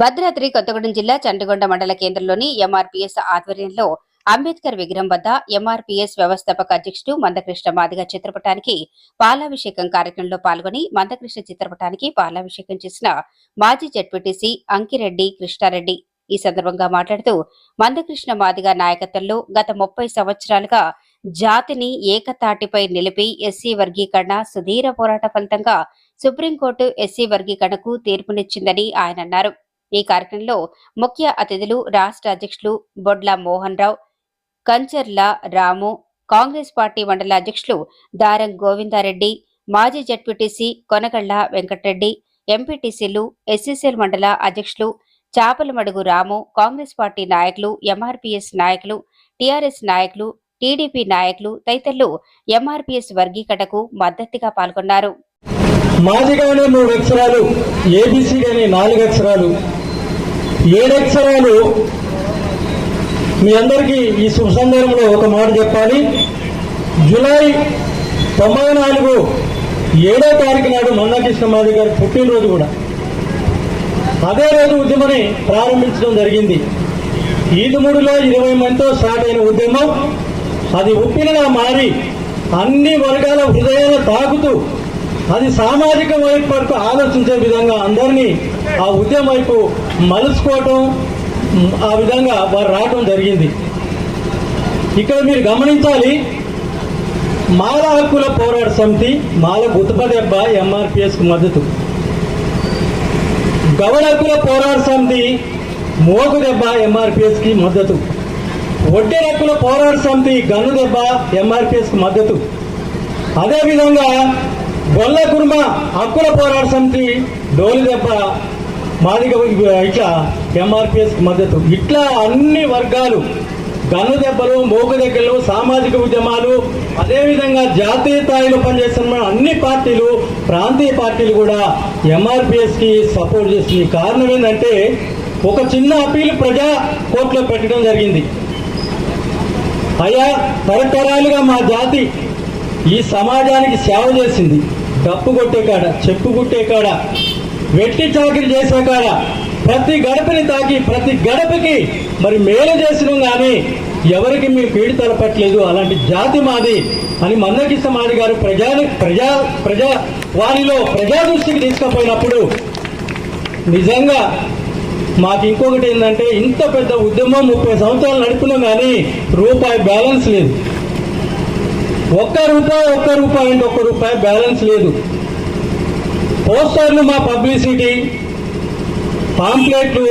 భద్రాద్రి కొత్తగూడెం జిల్లా చండగొండ మండల కేంద్రంలోని ఎంఆర్పీఎస్ ఆధ్వర్యంలో అంబేద్కర్ విగ్రహం వద్ద ఎంఆర్పీఎస్ వ్యవస్థాపక అధ్యక్షుడు మందకృష్ణ మాదిగ చిత్రపటానికి పాలాభిషేకం కార్యక్రమంలో పాల్గొని మందకృష్ణ చిత్రపటానికి పాలాభిషేకం చేసిన మాజీ జడ్పీటీసీ అంకిరెడ్డి కృష్ణారెడ్డి ఈ సందర్భంగా మాట్లాడుతూ మందకృష్ణ మాదిగ నాయకత్వంలో గత ముప్పై సంవత్సరాలుగా జాతిని ఏకతాటిపై నిలిపి ఎస్సీ వర్గీకరణ సుధీర పోరాట ఫలితంగా సుప్రీంకోర్టు ఎస్సీ వర్గీకరణకు తీర్పునిచ్చిందని ఆయన అన్నారు. ఈ కార్యక్రమంలో ముఖ్య అతిథులు రాష్ట్ర అధ్యక్షులు బొడ్ల మోహన్ రావు కంచర్ల రాము కాంగ్రెస్ పార్టీ మండల అధ్యక్షులు దారం గోవిందారెడ్డి మాజీ జడ్పీటీసీ కొనగళ్ళ వెంకటరెడ్డి ఎంపీటీసీలు ఎస్సీసీఎల్ మండల అధ్యక్షులు చాపలమడుగు రాము కాంగ్రెస్ పార్టీ నాయకులు ఎంఆర్పీఎస్ నాయకులు టీఆర్ఎస్ నాయకులు టీడీపీ నాయకులు తదితరులు ఎంఆర్పీఎస్ వర్గీకరణకు మద్దతుగా పాల్గొన్నారు. మాదిగానే మూడు అక్షరాలు ఏబిసి నాలుగు అక్షరాలు. ఏడక్షరాలు మీ అందరికీ ఈ శుభ సందర్భంలో ఒక మాట చెప్పాలి. జూలై తొంభై నాలుగు ఏడో తారీఖు నాడు మన్నాకృష్ణ మాది గారి పుట్టినరోజు కూడా. అదే రోజు ఉద్యమని ప్రారంభించడం జరిగింది. ఈదుముడిలో ఇరవై మందితో స్టార్ట్ అయిన ఉద్యమం అది ఉప్పినగా మారి అన్ని వర్గాల హృదయాలు తాకుతూ అది సామాజిక వైపు వరకు ఆలోచించే విధంగా అందరినీ ఆ ఉద్యమం వైపు మలుచుకోవటం ఆ విధంగా వారు రావటం జరిగింది. ఇక్కడ మీరు గమనించాలి మాల హక్కుల పోరాట సమితి మాల గుత్తపదెబ్బ ఎంఆర్పిఎస్కు మద్దతు. గవడ హక్కుల పోరాట సమితి మోగు దెబ్బ ఎంఆర్పిఎస్కి మద్దతు. ఒడ్డె హక్కుల పోరాట సమితి గన్ను దెబ్బ ఎంఆర్పిఎస్కు మద్దతు. అదేవిధంగా గొల్ల కుర్మ హక్కుల పోరాట సమితి డోలి దెబ్బ మాదిగ ఇట్లా ఎంఆర్పిఎస్ మద్దతు. ఇట్లా అన్ని వర్గాలు గన్ను దెబ్బలు మోగు దెబ్బలు సామాజిక ఉద్యమాలు అదేవిధంగా జాతీయ స్థాయిలో పనిచేస్తున్న అన్ని పార్టీలు ప్రాంతీయ పార్టీలు కూడా ఎంఆర్పిఎస్కి సపోర్ట్ చేస్తుంది కారణం ఏంటంటే ఒక చిన్న అప్పీల్ ప్రజా కోర్టులో పెట్టడం జరిగింది. అయ్యా తరతరాలుగా మా జాతి ఈ సమాజానికి సేవ చేసింది. డప్పు కొట్టే కాడ చెప్పు కొట్టే కాడ వెట్టి చాకిరి చేసే కాడ ప్రతి గడపని తాకి ప్రతి గడపకి మరి మేలు చేసినాం కానీ ఎవరికి మీ పీడి తలపట్లేదు? అలాంటి జాతి మాది అని మందకిస్త మాది గారు ప్రజా ప్రజా ప్రజా వారిలో ప్రజా దృష్టికి తీసుకుపోయినప్పుడు నిజంగా మాకు ఇంకొకటి ఏంటంటే ఇంత పెద్ద ఉద్యమం ముప్పై సంవత్సరాలు నడుపున్నాం కానీ రూపాయి బ్యాలెన్స్ లేదు. ఒక్క రూపాయి ఒక్క రూపాయి అంటే ఒక్క రూపాయి బ్యాలెన్స్ లేదు. పోస్టర్లు మా పబ్లిసిటీ పాంప్లెట్లు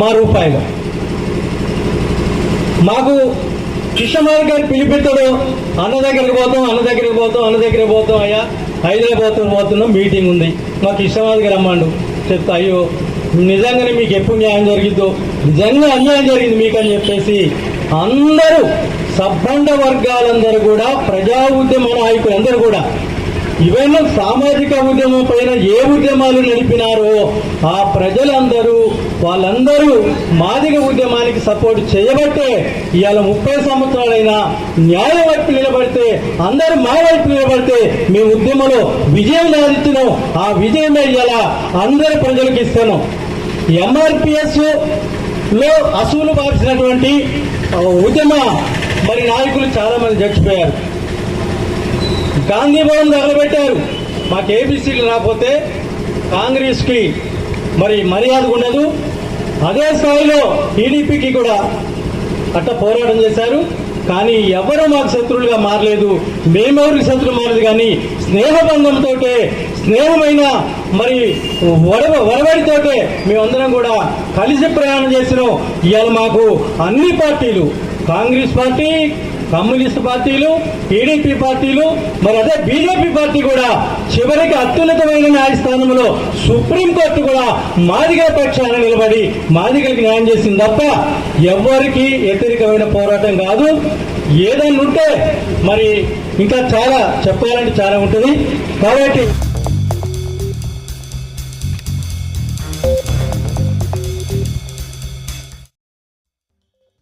మా రూపాయలు. మాకు కృష్ణమారి గారు పిలిపిస్తాడు అన్న దగ్గరికి పోతాం అన్న దగ్గరికి పోతాం అన్న దగ్గరికి పోతాం అయ్యా హైదరాబాద్ పోతున్నాం మీటింగ్ ఉంది. మా కృష్ణమారి గారు రమ్మండు. చెప్తా అయ్యో నిజంగానే మీకు ఎప్పుడు న్యాయం జరిగిద్దో నిజంగా అన్యాయం జరిగింది మీకు అని చెప్పేసి అందరూ సబ్బండ వర్గాలందరూ కూడా ప్రజా ఉద్యమ నాయకులు అందరూ కూడా ఈవెన్ సామాజిక ఉద్యమం పైన ఏ ఉద్యమాలు నడిపినారో ఆ ప్రజలందరూ వాళ్ళందరూ మాదిగ ఉద్యమానికి సపోర్ట్ చేయబట్టే ఇవాళ ముప్పై సంవత్సరాలైనా న్యాయం వైపు నిలబడితే అందరూ మా వైపు నిలబడితే మీ ఉద్యమంలో విజయం సాధిస్తున్నాం ఆ విజయమే ఇవాళ అందరి ప్రజలకు ఇస్తాను. ఎంఆర్పిఎస్ లో అసూలు బార్చినటువంటి ఉద్యమ మరి నాయకులు చాలా మంది చచ్చిపోయారు. గాంధీ భవన్ తగలబెట్టారు. మాకు ఏబీసీలు రాకపోతే కాంగ్రెస్కి మరి మర్యాద ఉండదు. అదే స్థాయిలో టీడీపీకి కూడా అట్ట పోరాటం చేశారు. కానీ ఎవరు మాకు శత్రువులుగా మారలేదు? మేమెవరికి శత్రులు మారలేదు కానీ స్నేహబంధంతో స్నేహమైన మరి వడవ వరవడితోటే మేమందరం కూడా కలిసి ప్రయాణం చేసినాం. ఇవాళ మాకు అన్ని పార్టీలు కాంగ్రెస్ పార్టీ కమ్యూనిస్ట్ పార్టీలు టీడీపీ పార్టీలు మరి అదే బీజేపీ పార్టీ కూడా చివరికి అత్యున్నతమైన న్యాయస్థానంలో సుప్రీంకోర్టు కూడా మాదిగల పక్షాన నిలబడి మాదిగలకు న్యాయం చేసింది తప్ప ఎవరికి వ్యతిరేకమైన పోరాటం కాదు. ఏదైనా ఉంటే మరి ఇంకా చాలా చెప్పాలంటే చాలా ఉంటుంది. కాబట్టి